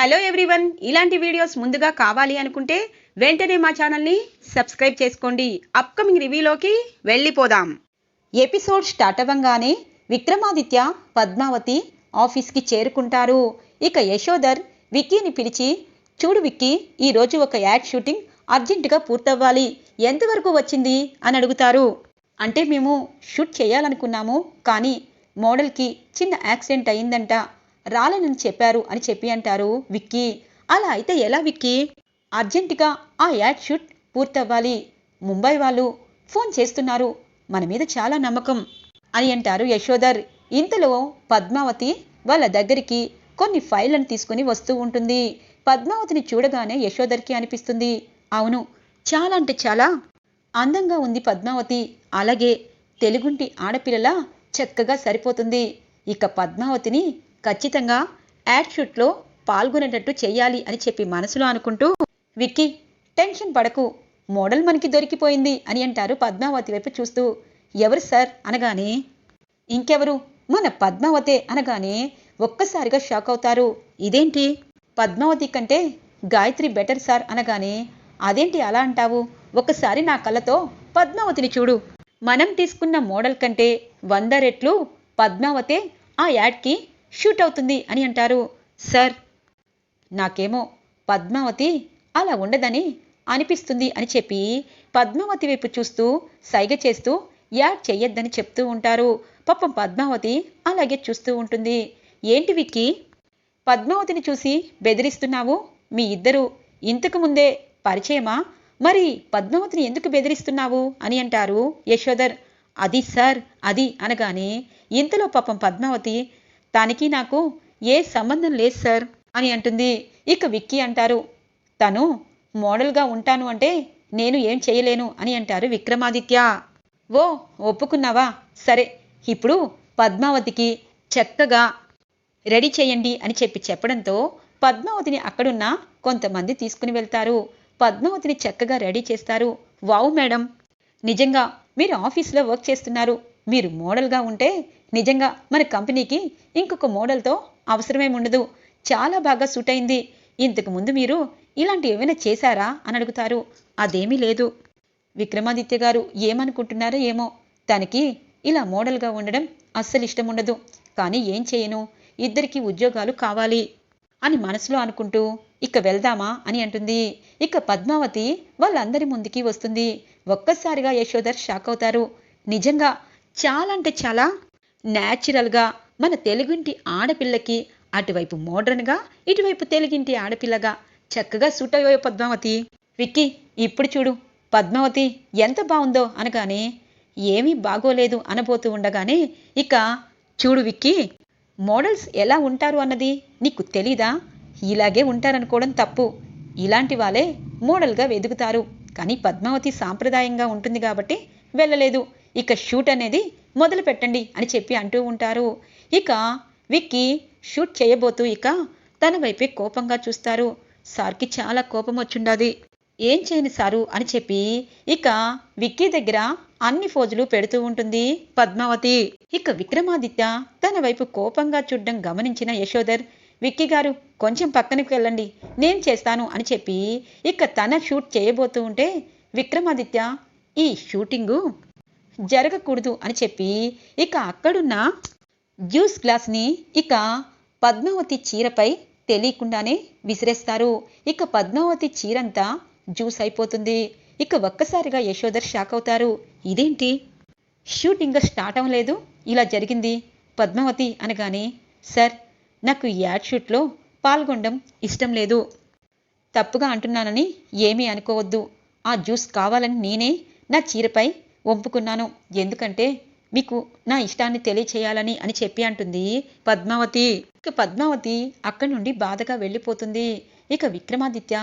Hello everyone ఇలాంటి videos ముందుగా కావాలి అనుకుంటే వెంటనే మా ఛానల్ని సబ్స్క్రైబ్ చేసుకోండి. అప్కమింగ్ రివ్యూలోకి వెళ్ళిపోదాం. ఎపిసోడ్ స్టార్ట్ అవ్వంగానే విక్రమాదిత్య పద్మావతి ఆఫీస్కి చేరుకుంటారు. ఇక యశోదర్ విక్కీని పిలిచి చూడు విక్కీ ఈరోజు ఒక యాడ్ షూటింగ్ అర్జెంటుగా పూర్తవ్వాలి. ఎంతవరకు వచ్చింది? అని అడుగుతారు. అంటే మేము షూట్ చేయాలనుకున్నాము కానీ మోడల్కి చిన్న యాక్సిడెంట్ అయిందంట రాలేనని చెప్పారు అని చెప్పి అంటారు విక్కీ. అలా అయితే ఎలా విక్కీ? అర్జెంటుగా ఆ యాడ్ షూట్ పూర్తవ్వాలి. ముంబై వాళ్ళు ఫోన్ చేస్తున్నారు. మన మీద చాలా నమ్మకం అని అంటారు యశోధర్. ఇంతలో పద్మావతి వాళ్ళ దగ్గరికి కొన్ని ఫైళ్ళను తీసుకుని వస్తూ ఉంటుంది. పద్మావతిని చూడగానే యశోధర్కి అనిపిస్తుంది అవును చాలా అంటే చాలా అందంగా ఉంది పద్మావతి. అలాగే తెలుగుంటి ఆడపిల్లలా చక్కగా సరిపోతుంది. ఇక పద్మావతిని ఖచ్చితంగా యాడ్ షూట్లో పాల్గొనేటట్టు చేయాలి అని చెప్పి మనసులో అనుకుంటూ విక్కీ టెన్షన్ పడకు. మోడల్ మనకి దొరికిపోయింది అని అంటారు పద్మావతి వైపు చూస్తూ. ఎవరు సార్? అనగానే ఇంకెవరు? మన పద్మావతే అనగానే ఒక్కసారిగా షాక్ అవుతారు. ఇదేంటి? పద్మావతి కంటే గాయత్రి బెటర్ సార్ అనగానే అదేంటి అలా అంటావు? ఒకసారి నా కళ్ళతో పద్మావతిని చూడు. మనం తీసుకున్న మోడల్ కంటే వంద రెట్లు పద్మావతే ఆ యాడ్కి షూట్ అవుతుంది అని అంటారు. సార్ నాకేమో పద్మావతి అలా ఉండదని అనిపిస్తుంది అని చెప్పి పద్మావతి వైపు చూస్తూ సైగ చేస్తూ యాడ్ చెయ్యొద్దని చెప్తూ ఉంటారు. పాపం పద్మావతి అలాగే చూస్తూ ఉంటుంది. ఏంటి విక్కి? పద్మావతిని చూసి బెదిరిస్తున్నావు? మీ ఇద్దరు ఇంతకు ముందే పరిచయమా? మరి పద్మావతిని ఎందుకు బెదిరిస్తున్నావు? అని అంటారు యశోదర్ అది సార్ అది అనగానే ఇంతలో పాపం పద్మావతి తనకి నాకు ఏ సంబంధం లేదు సార్ అని అంటుంది. ఇక విక్కీ అంటారు తను మోడల్గా ఉంటాను అంటే నేను ఏం చేయలేను అని అంటారు విక్రమాదిత్య. ఓ ఒప్పుకున్నావా? సరే ఇప్పుడు పద్మావతికి చక్కగా రెడీ చేయండి అని చెప్పి చెప్పడంతో పద్మావతిని అక్కడున్న కొంతమంది తీసుకుని వెళ్తారు. పద్మావతిని చక్కగా రెడీ చేస్తారు. Wow madam! నిజంగా మీరు ఆఫీస్లో వర్క్ చేస్తున్నారు. మీరు మోడల్గా ఉంటే నిజంగా మన కంపెనీకి ఇంకొక మోడల్తో అవసరమే ఉండదు చాలా బాగా సూట్ అయింది ఇంతకు ముందు మీరు ఇలాంటి ఏమైనా చేశారా? అని అడుగుతారు. అదేమీ లేదు. విక్రమాదిత్య గారు ఏమనుకుంటున్నారో ఏమో. తనకి ఇలా మోడల్గా ఉండడం అస్సలు ఇష్టం ఉండదు కానీ ఏం చేయను? ఇద్దరికి ఉద్యోగాలు కావాలి అని మనసులో అనుకుంటూ ఇక వెళ్దామా? అని అంటుంది. ఇక పద్మావతి వాళ్ళందరి ముందుకి వస్తుంది. ఒక్కసారిగా యశోదర్ షాక్ అవుతారు నిజంగా చాలా అంటే చాలా న్యాచురల్గా మన తెలుగింటి ఆడపిల్లకి అటువైపు మోడ్రన్గా ఇటువైపు తెలుగింటి ఆడపిల్లగా చక్కగా సూట్ అయ్యో పద్మావతి. విక్కీ ఇప్పుడు చూడు. పద్మావతి ఎంత బాగుందో అనగానే ఏమీ బాగోలేదు అనబోతూ ఉండగానే ఇక చూడు విక్కీ మోడల్స్ ఎలా ఉంటారు అన్నది నీకు తెలీదా? ఇలాగే ఉంటారనుకోవడం తప్పు. ఇలాంటి వాళ్ళే మోడల్గా వెదుగుతారు కానీ పద్మావతి సాంప్రదాయంగా ఉంటుంది కాబట్టి వెళ్ళలేదు. ఇక షూట్ అనేది మొదలు పెట్టండి అని చెప్పి అంటూ ఉంటారు. ఇక విక్కీ షూట్ చేయబోతూ ఇక తన వైపే కోపంగా చూస్తారు. సార్కి చాలా కోపం వచ్చుండది. ఏం చేయని సారు అని చెప్పి ఇక విక్కీ దగ్గర అన్ని ఫోజులు పెడుతూ ఉంటుంది పద్మావతి. ఇక విక్రమాదిత్య తన వైపు కోపంగా చూడడం గమనించిన యశోధర్ విక్కీ గారు కొంచెం పక్కనకి వెళ్ళండి నేను చేస్తాను అని చెప్పి ఇక తన షూట్ చేయబోతూ ఉంటే విక్రమాదిత్య ఈ షూటింగు జరగకూడదు అని చెప్పి ఇక అక్కడున్న జ్యూస్ గ్లాస్ని ఇక పద్మావతి చీరపై తెలియకుండానే విసిరేస్తారు. ఇక పద్మావతి చీరంతా జ్యూస్ అయిపోతుంది. ఇక ఒక్కసారిగా యశోధర్ షాక్ అవుతారు. ఇదేంటి? షూటింగ్ స్టార్ట్ అవ్వలేదు. ఇలా జరిగింది. పద్మావతి అనగానే సార్ నాకు యాడ్ షూట్లో పాల్గొనడం ఇష్టం లేదు. తప్పుగా అంటున్నానని ఏమీ అనుకోవద్దు. ఆ జ్యూస్ కావాలని నేనే నా చీరపై ఒంపుకున్నాను ఎందుకంటే మీకు నా ఇష్టాన్ని తెలియచేయాలని అని చెప్పి అంటుంది పద్మావతి. ఇక పద్మావతి అక్కడి నుండి బాధగా వెళ్ళిపోతుంది. ఇక విక్రమాదిత్య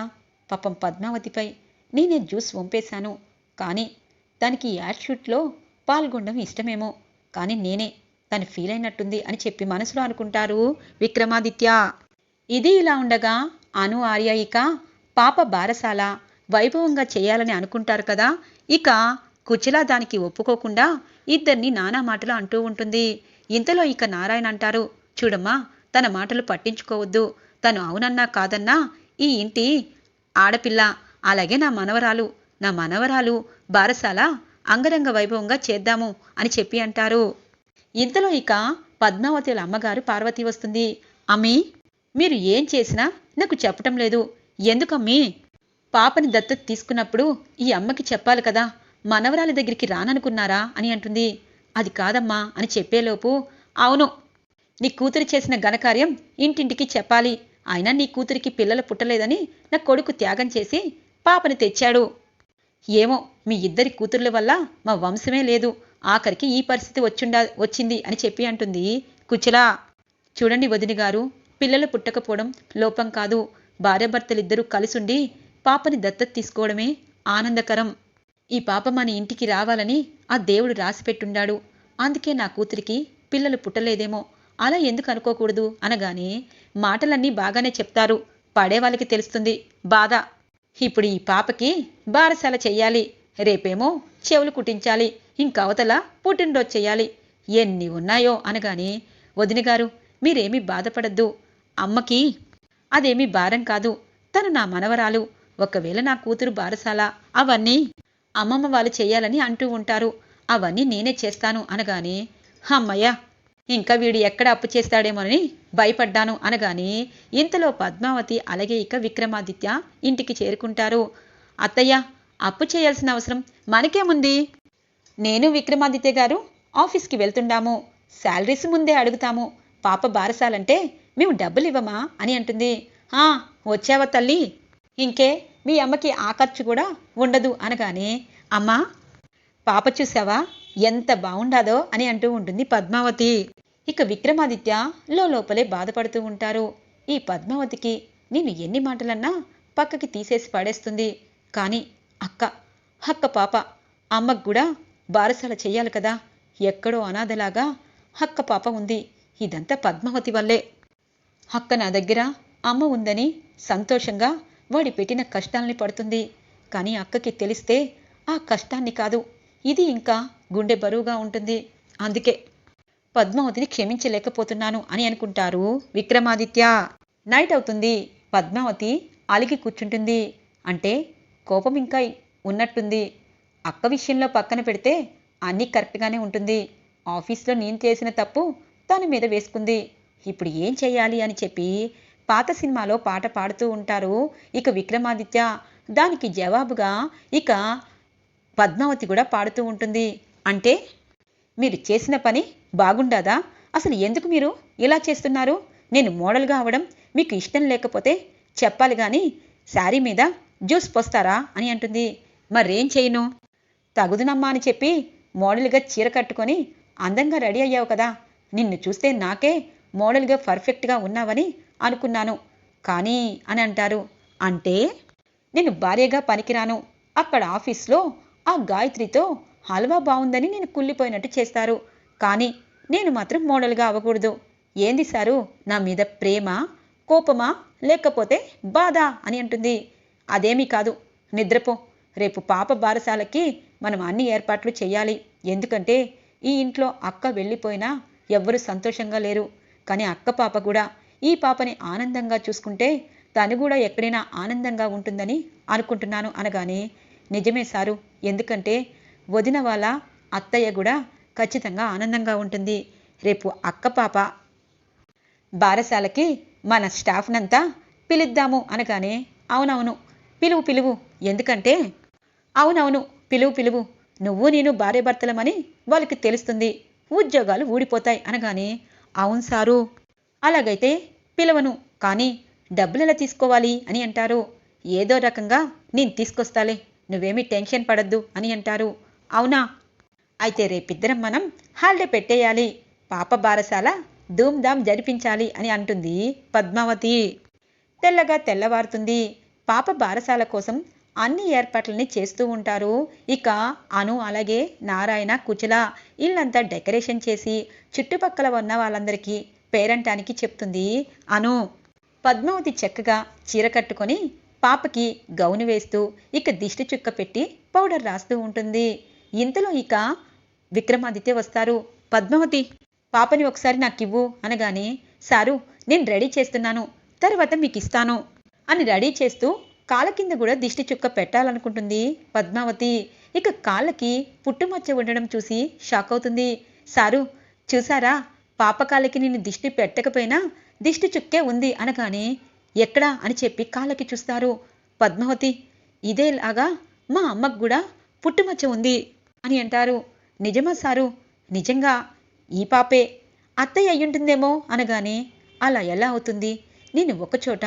పాపం పద్మావతిపై నేనే జ్యూస్ వంపేశాను. కానీ దానికి యాడ్షూట్లో పాల్గొనడం ఇష్టమేమో. కానీ నేనే తను ఫీల్ అయినట్టుంది అని చెప్పి మనసులో అనుకుంటారు విక్రమాదిత్య. ఇది ఇలా ఉండగా అను ఆర్య ఇక పాప బారసాల వైభవంగా చేయాలని అనుకుంటారు కదా. ఇక కుచిలా దానికి ఒప్పుకోకుండా ఇద్దరిని నానా మాటలు అంటూ ఉంటుంది. ఇంతలో ఇక నారాయణ అంటారు చూడమ్మా తన మాటలు పట్టించుకోవద్దు. తను అవునన్నా కాదన్నా ఈ ఇంటి ఆడపిల్ల అలాగే నా మనవరాలు. నా మనవరాలు బారసాల అంగరంగ వైభవంగా చేద్దాము అని చెప్పి అంటారు. ఇంతలో ఇక పద్మావతిల అమ్మగారు పార్వతి వస్తుంది. అమ్మీ మీరు ఏం చేసినా నాకు చెప్పటం లేదు. ఎందుకమ్మీ? పాపని దత్తత తీసుకున్నప్పుడు ఈ అమ్మకి చెప్పాలి కదా. మనవరాలి దగ్గరికి రాననుకున్నారా అని అంటుంది. అది కాదమ్మా అని చెప్పేలోపు అవును నీ కూతురు చేసిన ఘనకార్యం ఇంటింటికి చెప్పాలి. అయినా నీ కూతురికి పిల్లలు పుట్టలేదని నా కొడుకు త్యాగం చేసి పాపని తెచ్చాడు. ఏమో మీ ఇద్దరి కూతుర్ల వల్ల మా వంశమే లేదు. ఆఖరికి ఈ పరిస్థితి వచ్చుండా వచ్చింది అని చెప్పి అంటుంది కుచలా. చూడండి వదిని గారు పిల్లలు పుట్టకపోవడం లోపం కాదు. భార్యాభర్తలిద్దరూ కలిసుండి పాపని దత్తత తీసుకోవడమే ఆనందకరం. ఈ పాప మన ఇంటికి రావాలని ఆ దేవుడు రాసిపెట్టుండాడు. అందుకే నా కూతురికి పిల్లలు పుట్టలేదేమో. అలా ఎందుకు అనుకోకూడదు? అనగానే మాటలన్నీ బాగానే చెప్తారు. పడేవాళ్ళకి తెలుస్తుంది. బాధ. ఇప్పుడు ఈ పాపకి బారసాల చెయ్యాలి. రేపేమో చెవులు కుట్టించాలి. ఇంకవతల పుట్టినరోజు చెయ్యాలి. ఎన్ని ఉన్నాయో అనగానే వదినగారు మీరేమీ బాధపడద్దు. అమ్మకి అదేమీ భారం కాదు. తను నా మనవరాలు. ఒకవేళ నా కూతురు బారసాల అవన్నీ అమ్మమ్మ వాళ్ళు చేయాలని అంటూ ఉంటారు. అవన్నీ నేనే చేస్తాను అనగాని అమ్మయ్య ఇంకా వీడు ఎక్కడ అప్పు చేస్తాడేమోనని భయపడ్డాను అనగాని ఇంతలో పద్మావతి అలాగే ఇక విక్రమాదిత్య ఇంటికి చేరుకుంటారు. అత్తయ్య అప్పు చేయాల్సిన అవసరం మనకేముంది? నేను విక్రమాదిత్య గారు ఆఫీస్కి వెళ్తుండాము. శాలరీస్ ముందే అడుగుతాము. పాప బారసాలంటే మేము డబ్బులు ఇవ్వమా అని అంటుంది. ఆ వచ్చావా తల్లి? ఇంకే మీ అమ్మకి ఆ ఖర్చు కూడా ఉండదు అనగానే అమ్మా పాప చూసావా? ఎంత బాగుండాదో అని అంటూ ఉంటుంది పద్మావతి. ఇక విక్రమాదిత్య లోపలే బాధపడుతూ ఉంటారు. ఈ పద్మావతికి నేను ఎన్ని మాటలన్నా పక్కకి తీసేసి పడేస్తుంది. కానీ అక్క అక్క పాప అమ్మకు కూడా బారసాల చెయ్యాలి కదా. ఎక్కడో అనాథలాగా అక్క పాప ఉంది. ఇదంతా పద్మావతి వల్లే. అక్క నా దగ్గర అమ్మ ఉందని సంతోషంగా వాడి పెట్టిన కష్టాల్ని పడుతుంది. కానీ అక్కకి తెలిస్తే ఆ కష్టాన్ని కాదు. ఇది ఇంకా గుండె బరువుగా ఉంటుంది. అందుకే పద్మావతిని క్షమించలేకపోతున్నాను అని అనుకుంటారు విక్రమాదిత్య. నైట్ అవుతుంది. పద్మావతి అలిగి కూర్చుంటుంది. అంటే కోపం ఇంకా ఉన్నట్టుంది. అక్క విషయంలో పక్కన పెడితే అన్నీ కరెక్ట్గానే ఉంటుంది. ఆఫీస్లో నేను చేసిన తప్పు తన మీద వేసుకుంది. ఇప్పుడు ఏం చేయాలి అని చెప్పి పాత సినిమాలో పాట పాడుతూ ఉంటారు. ఇక విక్రమాదిత్య దానికి జవాబుగా ఇక పద్మావతి కూడా పాడుతూ ఉంటుంది. అంటే మీరు చేసిన పని బాగుండాదా? అసలు ఎందుకు మీరు ఇలా చేస్తున్నారు? నేను మోడల్గా అవడం మీకు ఇష్టం లేకపోతే చెప్పాలి కానీ శారీ మీద జ్యూస్ పోస్తారా అని అంటుంది. మరేం చేయను? తగుదునమ్మా అని చెప్పి మోడల్గా చీర కట్టుకొని అందంగా రెడీ అయ్యావు కదా. నిన్ను చూస్తే నాకే మోడల్గా పర్ఫెక్ట్గా ఉన్నావని అనుకున్నాను. కానీ అని అంటారు. అంటే నేను భార్యగా పనికిరాను. అక్కడ ఆఫీస్లో ఆ గాయత్రితో హల్వా బాగుందని నేను కుళ్ళిపోయినట్టు చేస్తారు. కానీ నేను మాత్రం మోడల్గా అవ్వకూడదు. ఏంది సారు? నా మీద ప్రేమ కోపమా? లేకపోతే బాధ అని అంటుంది. అదేమీ కాదు. నిద్రపో. రేపు పాప బారసాలకి మనం అన్ని ఏర్పాట్లు చేయాలి ఎందుకంటే ఈ ఇంట్లో అక్క వెళ్ళిపోయినా ఎవ్వరూ సంతోషంగా లేరు. కానీ అక్క పాప కూడా ఈ పాపని ఆనందంగా చూసుకుంటే తను కూడా ఎక్కడైనా ఆనందంగా ఉంటుందని అనుకుంటున్నాను అనగానే నిజమే సారు ఎందుకంటే వదిన వాళ్ళ అత్తయ్య కూడా ఖచ్చితంగా ఆనందంగా ఉంటుంది. రేపు అక్క పాప బారసాలకి మన స్టాఫ్నంతా పిలుద్దాము అనగానే అవునవును పిలువు పిలువు ఎందుకంటే అవునవును పిలువు పిలువు నువ్వు నేను భార్యాభర్తలమని వాళ్ళకి తెలుస్తుంది. ఉద్యోగాలు ఊడిపోతాయి అనగానే అవును సారు అలాగైతే పిలవను కానీ డబ్బులు ఎలా తీసుకోవాలి అని అంటారు. ఏదో రకంగా నేను తీసుకొస్తాలే నువ్వేమీ టెన్షన్ పడద్దు అని అంటారు. అవునా? అయితే రేపిద్దరం మనం హాలిడే పెట్టేయాలి పాప బారసాల ధూమ్ధామ్ జరిపించాలి అని అంటుంది పద్మావతి. తెల్లగా తెల్లవారుతుంది. పాప బారసాల కోసం అన్ని ఏర్పాట్లని చేస్తూ ఉంటారు. ఇక అను అలాగే నారాయణ కుచల ఇల్లంతా డెకరేషన్ చేసి చుట్టుపక్కల ఉన్న వాళ్ళందరికీ పేరంటానికి చెప్తుంది. అను. పద్మావతి చక్కగా చీర కట్టుకొని పాపకి గౌను వేస్తూ ఇక దిష్టి చుక్క పెట్టి పౌడర్ రాస్తూ ఉంటుంది. ఇంతలో ఇక విక్రమాదిత్య వస్తారు. పద్మావతి పాపని ఒకసారి నాకు ఇవ్వు అనగానే సారు నేను రెడీ చేస్తున్నాను. తర్వాత మీకు ఇస్తాను అని రెడీ చేస్తూ కాళ్ళ కింద కూడా దిష్టి చుక్క పెట్టాలనుకుంటుంది పద్మావతి. ఇక కాళ్ళకి పుట్టుమచ్చ ఉండడం చూసి షాక్ అవుతుంది. సారు చూసారా? పాపకాలకి నేను దిష్టి పెట్టకపోయినా దిష్టి చుక్కే ఉంది అనగానే ఎక్కడా అని చెప్పి కాళ్ళకి చూస్తారు. పద్మావతి ఇదేలాగా మా అమ్మకు కూడా పుట్టుమచ్చ ఉంది అని అంటారు. నిజమా సారు? నిజంగా? ఈ పాపే? అత్తయ్య అయ్యుంటుందేమో అనగానే అలా ఎలా అవుతుంది? నేను ఒకచోట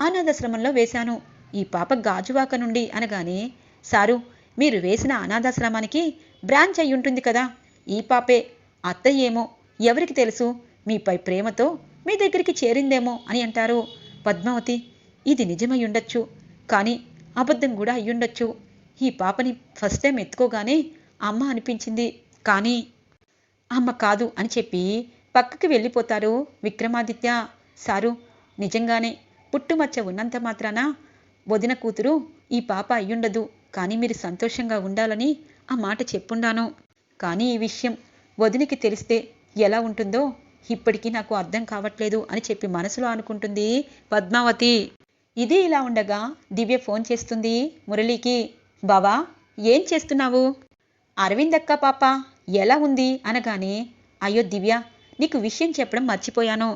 అనాథాశ్రమంలో వేశాను. ఈ పాప గాజువాక నుండి అనగానే సారు మీరు వేసిన అనాథాశ్రమానికి బ్రాంచ్ అయి ఉంటుంది కదా ఈ పాపే. అత్తయ్యేమో. ఎవరికి తెలుసు? మీపై ప్రేమతో మీ దగ్గరికి చేరిందేమో అని అంటారు. పద్మావతి ఇది నిజమై ఉండొచ్చు కానీ అబద్ధం కూడా అయ్యుండొచ్చు. ఈ పాపని ఫస్ట్ టైం ఎత్తుకోగానే అమ్మ అనిపించింది. కానీ అమ్మ కాదు అని చెప్పి పక్కకి వెళ్ళిపోతారు విక్రమాదిత్య. సారు నిజంగానే పుట్టుమచ్చ ఉన్నంత మాత్రాన వదిన కూతురు ఈ పాప అయ్యుండదు. కానీ మీరు సంతోషంగా ఉండాలని ఆ మాట చెప్పుండాను. కానీ ఈ విషయం వదినికి తెలిస్తే ఎలా ఉంటుందో ఇప్పటికీ నాకు అర్థం కావట్లేదు అని చెప్పి మనసులో అనుకుంటుంది పద్మావతి. ఇది ఇలా ఉండగా దివ్య ఫోన్ చేస్తుంది మురళికి. బావా ఏం చేస్తున్నావు? అరవింద్ అక్క పాప ఎలా ఉంది? అనగానే అయ్యో దివ్య నీకు విషయం చెప్పడం మర్చిపోయాను.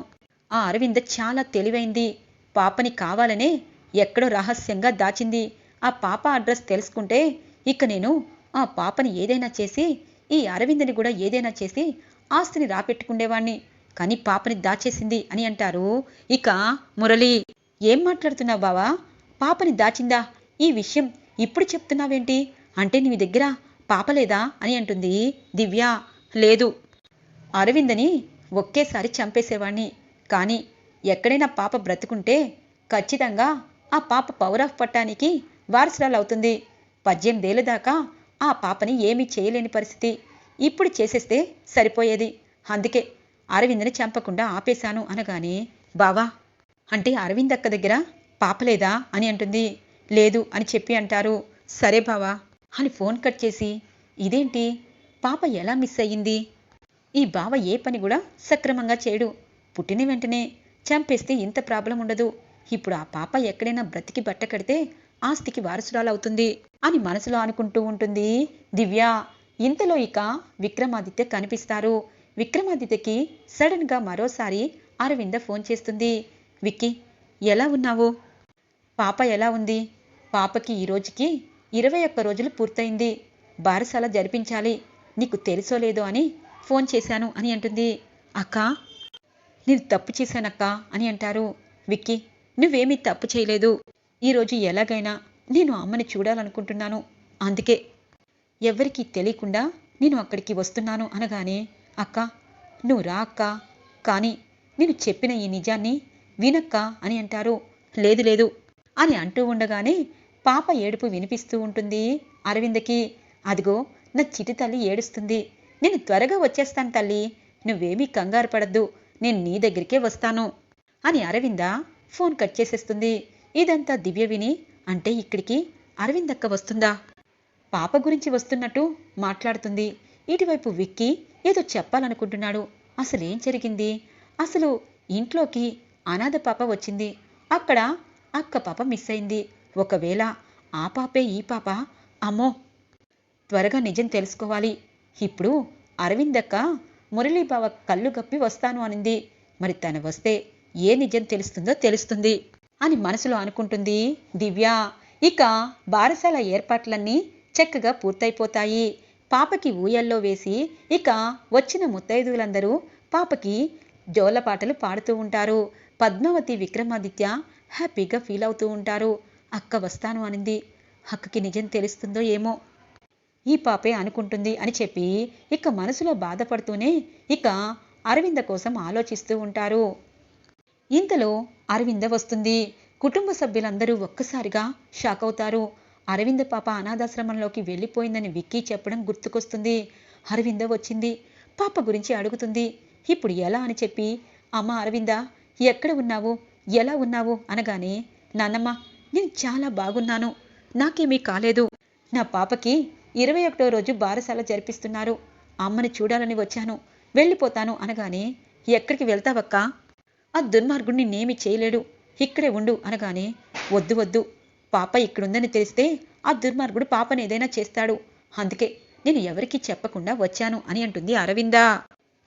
ఆ అరవింద చాలా తెలివైంది. పాపని కావాలనే ఎక్కడో రహస్యంగా దాచింది. ఆ పాప అడ్రస్ తెలుసుకుంటే ఇక నేను ఆ పాపని ఏదైనా చేసి ఈ అరవిందని కూడా ఏదైనా చేసి ఆస్తిని రాపెట్టుకుండేవాణ్ణి. కానీ పాపని దాచేసింది అని అంటారు. ఇక మురళి ఏం మాట్లాడుతున్నావు బావా? పాపని దాచిందా? ఈ విషయం ఇప్పుడు చెప్తున్నావేంటి? అంటే నీ దగ్గర పాప లేదా అని అంటుంది దివ్య. లేదు. అరవిందని ఒకేసారి చంపేసేవాణ్ణి. కానీ ఎక్కడైనా పాప బ్రతుకుంటే ఖచ్చితంగా ఆ పాప పవర్ ఆఫ్ పట్టానికి వారసురాలు అవుతుంది పద్దెనిమిదేళ్ళ దాకా ఆ పాపని ఏమీ చేయలేని పరిస్థితి. ఇప్పుడు చేసేస్తే సరిపోయేది. అందుకే అరవింద్ని చంపకుండా ఆపేశాను అనగానే బావా అంటే అరవింద్ అక్క దగ్గర పాపలేదా అని అంటుంది. లేదు అని చెప్పి అంటారు. సరే బావా అని ఫోన్ కట్ చేసి ఇదేంటి? పాప ఎలా మిస్ అయ్యింది? ఈ బావ ఏ పని కూడా సక్రమంగా చేయడు. పుట్టిన వెంటనే చంపేస్తే ఇంత ప్రాబ్లం ఉండదు. ఇప్పుడు ఆ పాప ఎక్కడైనా బ్రతికి బట్ట కడితే ఆస్తికి వారసురాలు అవుతుంది అని మనసులో అనుకుంటూ ఉంటుంది దివ్య. ఇంతలో ఇక విక్రమాదిత్య కనిపిస్తారు. విక్రమాదిత్యకి సడన్గా మరోసారి అరవింద ఫోన్ చేస్తుంది. విక్కీ ఎలా ఉన్నావు? పాప ఎలా ఉంది? పాపకి ఈ రోజుకి ఇరవై ఒక్క రోజులు పూర్తయింది. బారసాల జరిపించాలి. నీకు తెలుసో లేదో అని ఫోన్ చేశాను అని అంటుంది. అక్క నేను తప్పు చేశానక్క అని అంటారు. విక్కీ నువ్వేమీ తప్పు చేయలేదు. ఈరోజు ఎలాగైనా నేను అమ్మని చూడాలనుకుంటున్నాను. అందుకే ఎవరికీ తెలియకుండా నేను అక్కడికి వస్తున్నాను అనగానే అక్క నువ్వు రా అక్క. కానీ నేను చెప్పిన ఈ నిజాన్ని వినక్క అని అంటారు. లేదు లేదు అని అంటూ ఉండగానే పాప ఏడుపు వినిపిస్తూ ఉంటుంది. అరవిందకి అదిగో నా చిటి తల్లి ఏడుస్తుంది. నేను త్వరగా వచ్చేస్తాను తల్లి. నువ్వేమీ కంగారు పడద్దు. నేను నీ దగ్గరికే వస్తాను అని అరవింద ఫోన్ కట్ చేసేస్తుంది. ఇదంతా దివ్య విని అంటే ఇక్కడికి అరవిందక్క వస్తుందా? పాప గురించి వస్తున్నట్టు మాట్లాడుతుంది. ఇటువైపు విక్కీ ఏదో చెప్పాలనుకుంటున్నాడు. అసలేం జరిగింది? అసలు ఇంట్లోకి అనాథ పాప వచ్చింది. అక్కడ అక్క పాప మిస్ అయింది. ఒకవేళ ఆ పాపే ఈ పాప అమ్మో! త్వరగా నిజం తెలుసుకోవాలి. ఇప్పుడు అరవిందక్క మురళీబావ కళ్ళు గప్పి వస్తాను అనింది. మరి తను వస్తే ఏ నిజం తెలుస్తుందో తెలుస్తుంది అని మనసులో అనుకుంటుంది దివ్య. ఇక బారసాల ఏర్పాట్లన్నీ చక్కగా పూర్తయిపోతాయి. పాపకి ఊయల్లో వేసి ఇక వచ్చిన ముత్తైదువులందరూ పాపకి జోలపాటలు పాడుతూ ఉంటారు. పద్మావతి విక్రమాదిత్య హ్యాపీగా ఫీల్ అవుతూ ఉంటారు. అక్క వస్తాను అనింది. అక్కకి నిజం తెలుస్తుందో ఏమో. ఈ పాపే అనుకుంటుంది అని చెప్పి ఇక మనసులో బాధపడుతూనే ఇక అరవింద కోసం ఆలోచిస్తూ ఉంటారు. ఇంతలో అరవింద వస్తుంది. కుటుంబ సభ్యులందరూ ఒక్కసారిగా షాక్ అవుతారు. అరవింద పాప అనాథాశ్రమంలోకి వెళ్ళిపోయిందని విక్కీ చెప్పడం గుర్తుకొస్తుంది. అరవింద వచ్చింది. పాప గురించి అడుగుతుంది. ఇప్పుడు ఎలా అని చెప్పి అమ్మ అరవింద ఎక్కడ ఉన్నావు? ఎలా ఉన్నావు? అనగానే నాన్నమ్మ నేను చాలా బాగున్నాను. నాకేమీ కాలేదు. నా పాపకి ఇరవై ఒకటో రోజు బారసాల జరిపిస్తున్నారు. అమ్మని చూడాలని వచ్చాను. వెళ్ళిపోతాను అనగానే ఎక్కడికి వెళ్తావక్కా? ఆ దుర్మార్గుడిని నేమి చేయలేడు. ఇక్కడే ఉండు అనగానే వద్దు వద్దు. పాప ఇక్కడుందని తెలిస్తే ఆ దుర్మార్గుడు పాపని ఏదైనా చేస్తాడు. అందుకే నేను ఎవరికీ చెప్పకుండా వచ్చాను అని అంటుంది అరవింద.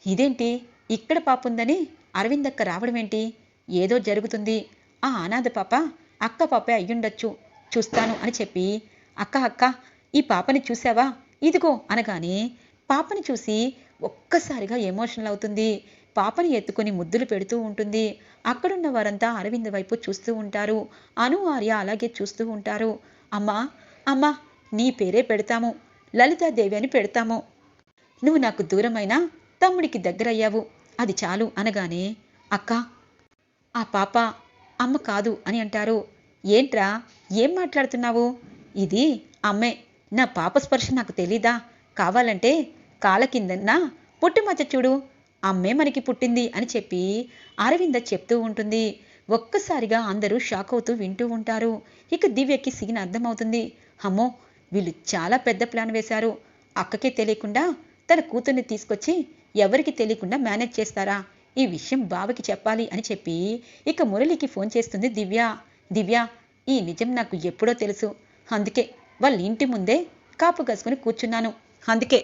ఇదేంటి? ఇక్కడ పాప ఉందని అరవిందక్క రావడమేంటి? ఏదో జరుగుతుంది. ఆ అనాథ పాప అక్క పాపే అయ్యుండొచ్చు. చూస్తాను అని చెప్పి అక్క అక్క ఈ పాపని చూసావా ఇదిగో అనగానే పాపని చూసి ఒక్కసారిగా ఎమోషనల్ అవుతుంది. పాపని ఎత్తుకొని ముద్దులు పెడుతూ ఉంటుంది. అక్కడున్న వారంతా అరవింద్ వైపు చూస్తూ ఉంటారు. అను ఆర్య అలాగే చూస్తూ ఉంటారు. అమ్మా అమ్మా నీ పేరే పెడతాము. లలితాదేవి అని పెడతాము. నువ్వు నాకు దూరమైనా తమ్ముడికి దగ్గరయ్యావు. అది చాలు అనగానే అక్క ఆ పాప అమ్మ కాదు అని అంటారు. ఏంట్రా ఏం మాట్లాడుతున్నావు? ఇది అమ్మే నా పాప స్పర్శ నాకు తెలీదా? కావాలంటే కాళ్ళ కిందన్నా పుట్టుమచ్చ చూడు. అమ్మే మనకి పుట్టింది అని చెప్పి అరవింద చెప్తూ ఉంటుంది. ఒక్కసారిగా అందరూ షాక్ అవుతూ వింటూ ఉంటారు. ఇక దివ్యకి సిగిన అర్థమవుతుంది. అమ్మో వీళ్ళు చాలా పెద్ద ప్లాన్ వేశారు. అక్కకే తెలియకుండా తన కూతుర్ని తీసుకొచ్చి ఎవరికి తెలియకుండా మేనేజ్ చేస్తారా? ఈ విషయం బావకి చెప్పాలి అని చెప్పి ఇక మురళికి ఫోన్ చేస్తుంది దివ్య. దివ్య ఈ నిజం నాకు ఎప్పుడో తెలుసు. అందుకే వాళ్ళ ఇంటి ముందే కాపు కాసుకుని కూర్చున్నాను. అందుకే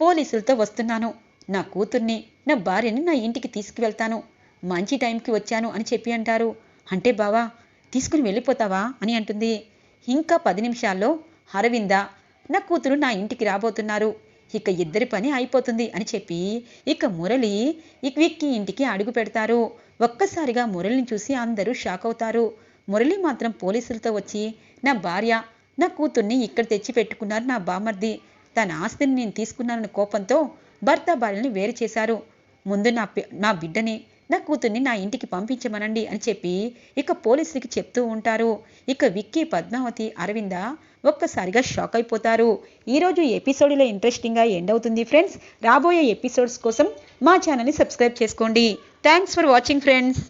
పోలీసులతో వస్తున్నాను. నా కూతుర్ని నా భార్యని నా ఇంటికి తీసుకువెళ్తాను. మంచి టైంకి వచ్చాను అని చెప్పి అంటారు. అంటే బావా తీసుకుని వెళ్ళిపోతావా అని అంటుంది. ఇంకా పది నిమిషాల్లో అరవింద నా కూతురు నా ఇంటికి రాబోతున్నారు. ఇక ఇద్దరి పని అయిపోతుంది అని చెప్పి ఇక మురళి ఇక ఇంటికి అడుగు పెడతారు. ఒక్కసారిగా మురళిని చూసి అందరూ షాక్ అవుతారు. మురళి మాత్రం పోలీసులతో వచ్చి నా భార్య నా కూతుర్ని ఇక్కడ తెచ్చి పెట్టుకున్నారు నా బామర్ది. తన ఆస్తిని నేను తీసుకున్నానన్న కోపంతో భర్త భార్యని వేరు చేశారు. ముందు నా నా బిడ్డని నా కూతుర్ని నా ఇంటికి పంపించమనండి అని చెప్పి ఇక పోలీసులకి చెప్తూ ఉంటారు. ఇక విక్కీ పద్మావతి అరవింద ఒక్కసారిగా షాక్ అయిపోతారు. ఈరోజు ఎపిసోడ్లో ఇంట్రెస్టింగ్గా ఎండ్ అవుతుంది ఫ్రెండ్స్. రాబోయే ఎపిసోడ్స్ కోసం మా ఛానల్ని సబ్స్క్రైబ్ చేసుకోండి. Thanks for watching friends.